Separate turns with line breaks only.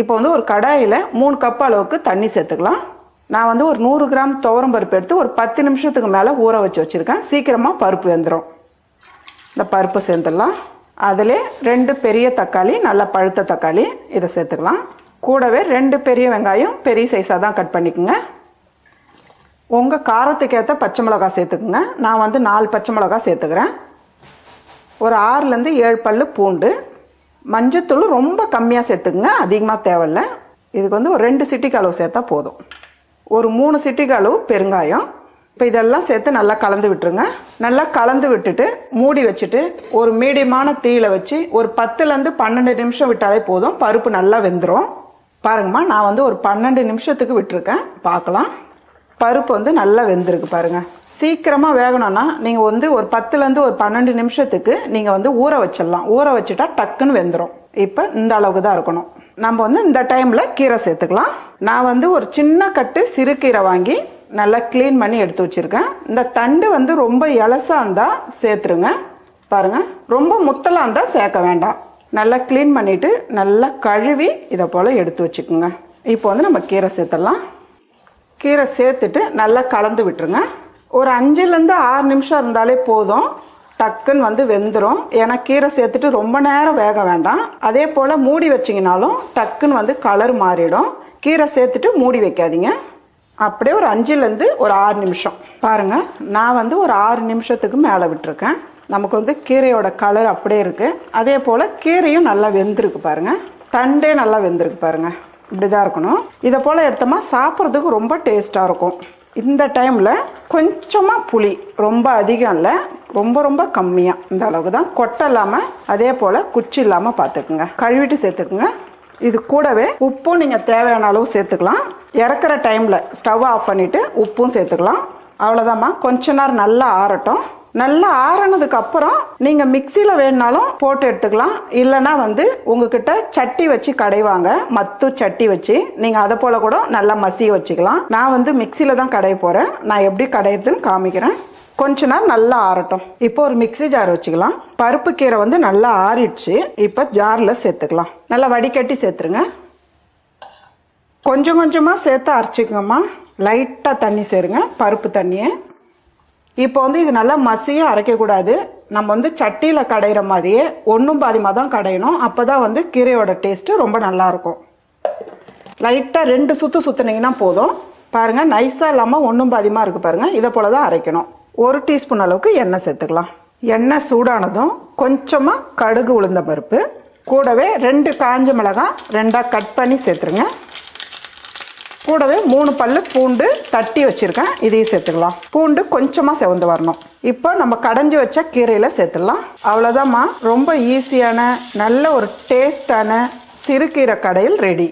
இப்போ வந்து ஒரு கடாயில் மூணு கப் அளவுக்கு தண்ணி சேர்த்துக்கலாம். நான் வந்து ஒரு நூறு கிராம் துவரம் பருப்பு எடுத்து ஒரு பத்து நிமிஷத்துக்கு மேலே ஊற வச்சு வச்சுருக்கேன். சீக்கிரமாக பருப்பு வெந்துடும் இந்த பருப்பு சேர்ந்துடலாம். அதிலே ரெண்டு பெரிய தக்காளி நல்லா பழுத்த தக்காளி இதை சேர்த்துக்கலாம். கூடவே ரெண்டு பெரிய வெங்காயம் பெரிய சைஸாக தான் கட் பண்ணிக்கோங்க. உங்கள் காரத்துக்கு ஏற்ற பச்சை மிளகா சேர்த்துக்குங்க. நான் வந்து நாலு பச்சை மிளகா சேர்த்துக்கிறேன். ஒரு ஆறுலேருந்து ஏழு பல் பூண்டு மஞ்சத்தூள் ரொம்ப கம்மியாக சேர்த்துக்குங்க. அதிகமாக தேவையில்ல. இதுக்கு வந்து ஒரு ரெண்டு சிட்டிக்கு அளவு சேர்த்தா போதும். ஒரு மூணு சிட்டிக்கு அளவு பெருங்காயம். இப்போ இதெல்லாம் சேர்த்து நல்லா கலந்து விட்டுருங்க. நல்லா கலந்து விட்டுட்டு மூடி வச்சுட்டு ஒரு மீடியமான தீயில வச்சு ஒரு பத்துலேருந்து பன்னெண்டு நிமிஷம் விட்டாலே போதும். பருப்பு நல்லா வெந்துடும் பாருங்கம்மா நான் வந்து ஒரு பன்னெண்டு நிமிஷத்துக்கு விட்டுருக்கேன். பார்க்கலாம். பருப்பு வந்து நல்லா வெந்திருக்கு பாருங்கள் சீக்கிரமாக வேகணும்னா நீங்கள் வந்து ஒரு பத்துலேருந்து ஒரு பன்னெண்டு நிமிஷத்துக்கு நீங்கள் வந்து ஊற வச்சிடலாம். ஊற வச்சுட்டா டக்குன்னு வெந்துடும் இப்போ இந்த அளவுக்கு தான் இருக்கணும். நம்ம வந்து இந்த டைமில் கீரை சேர்த்துக்கலாம். நான் வந்து ஒரு சின்ன கட்டு சிறுகீரை வாங்கி நல்லா க்ளீன் பண்ணி எடுத்து வச்சுருக்கேன். இந்த தண்டு வந்து ரொம்ப இலசாக இருந்தால் சேர்த்துருங்க. பாருங்கள் ரொம்ப முத்தலாக இருந்தால் சேர்க்க வேண்டாம். நல்லா க்ளீன் பண்ணிவிட்டு நல்லா கழுவி இதை போல் எடுத்து வச்சுக்கோங்க. இப்போ வந்து நம்ம கீரை சேர்த்துடலாம். கீரை சேர்த்துட்டு நல்லா கலந்து விட்டுருங்க. ஒரு அஞ்சுலேருந்து ஆறு நிமிஷம் இருந்தாலே போதும். டக்குன்னு வந்து வெந்துடும் ஏன்னா கீரை சேர்த்துட்டு ரொம்ப நேரம் வேக வேண்டாம். அதே போல் மூடி வச்சிங்கனாலும் டக்குன்னு வந்து கலர் மாறிடும். கீரை சேர்த்துட்டு மூடி வைக்காதீங்க. அப்படியே ஒரு அஞ்சுலேருந்து ஒரு ஆறு நிமிஷம். பாருங்கள் நான் வந்து ஒரு ஆறு நிமிஷத்துக்கு மேலே விட்டுருக்கேன். நமக்கு வந்து கீரையோட கலர் அப்படியே இருக்குது அதே போல் கீரையும் நல்லா வெந்திருக்கு பாருங்கள் தண்டே நல்லா வெந்திருக்கு பாருங்கள் இப்படி தான் இருக்கணும். இதை போல் எடுத்தோமா சாப்பிட்றதுக்கு ரொம்ப டேஸ்ட்டாக இருக்கும். இந்த டைமில் கொஞ்சமாக புளி ரொம்ப அதிகம் இல்லை ரொம்ப ரொம்ப கம்மியாக இந்த அளவுக்கு தான் கொட்டை இல்லாமல் அதே போல் குச்சி இல்லாமல் பார்த்துக்குங்க. கழுவிட்டு சேர்த்துக்குங்க. இது கூடவே உப்பும் நீங்கள் தேவையான அளவு சேர்த்துக்கலாம். இறக்குற டைமில் ஸ்டவ் ஆஃப் பண்ணிவிட்டு உப்பும் சேர்த்துக்கலாம். அவ்வளோதாம்மா கொஞ்ச நேரம் நல்லா ஆறட்டும். நல்லா ஆறினதுக்கு அப்புறம் நீங்கள் மிக்சியில் வேணுனாலும் போட்டு எடுத்துக்கலாம். இல்லைன்னா வந்து உங்ககிட்ட சட்டி வச்சு கடைவாங்க. மத்து சட்டி வச்சு. நீங்கள் அதை போல் கூட நல்லா மசிய வச்சுக்கலாம். நான் வந்து மிக்சியில் தான் கடைய போகிறேன் நான் எப்படி கடையிறதுன்னு காமிக்கிறேன். கொஞ்ச நேரம் நல்லா ஆறட்டும். இப்போ ஒரு மிக்ஸி ஜார் வச்சுக்கலாம். பருப்பு கீரை வந்து நல்லா ஆறிடுச்சு. இப்போ ஜாரில் சேர்த்துக்கலாம். நல்லா வடிகட்டி சேர்த்துருங்க. கொஞ்சம் கொஞ்சமாக சேர்த்து அரைச்சிக்கோங்கம்மா. லைட்டாக தண்ணி சேருங்க. பருப்பு தண்ணியை. இப்போ வந்து இது நல்லா மசியாக அரைக்கக்கூடாது. நம்ம வந்து சட்டியில் கடையிற மாதிரியே ஒன்றும் பாதிமாக தான் கடையணும். அப்போ தான் வந்து கீரையோட டேஸ்ட்டு ரொம்ப நல்லாயிருக்கும் லைட்டாக ரெண்டு சுற்று சுற்றுனீங்கன்னா போதும். பாருங்கள் நைஸாக இல்லாமல் ஒன்றும் பாதிமாக இருக்குது பாருங்கள் இதை போல் தான் அரைக்கணும். ஒரு டீஸ்பூன் அளவுக்கு எண்ணெய் சேர்த்துக்கலாம். எண்ணெய் சூடானதும் கொஞ்சமாக கடுகு உளுந்த பருப்பு. கூடவே ரெண்டு காஞ்ச மிளகாய் ரெண்டாக கட் பண்ணி சேர்த்துருங்க. கூடவே மூணு பல்லு பூண்டு தட்டி வச்சுருக்கேன். இதையும் சேர்த்துக்கலாம். பூண்டு கொஞ்சமாக செவந்து வரணும். இப்போ நம்ம கடைஞ்சி வச்ச கீரையில் சேர்த்துடலாம். அவ்வளோதாம்மா ரொம்ப ஈஸியான நல்ல ஒரு டேஸ்டான சிறுகீரை கடையில் ரெடி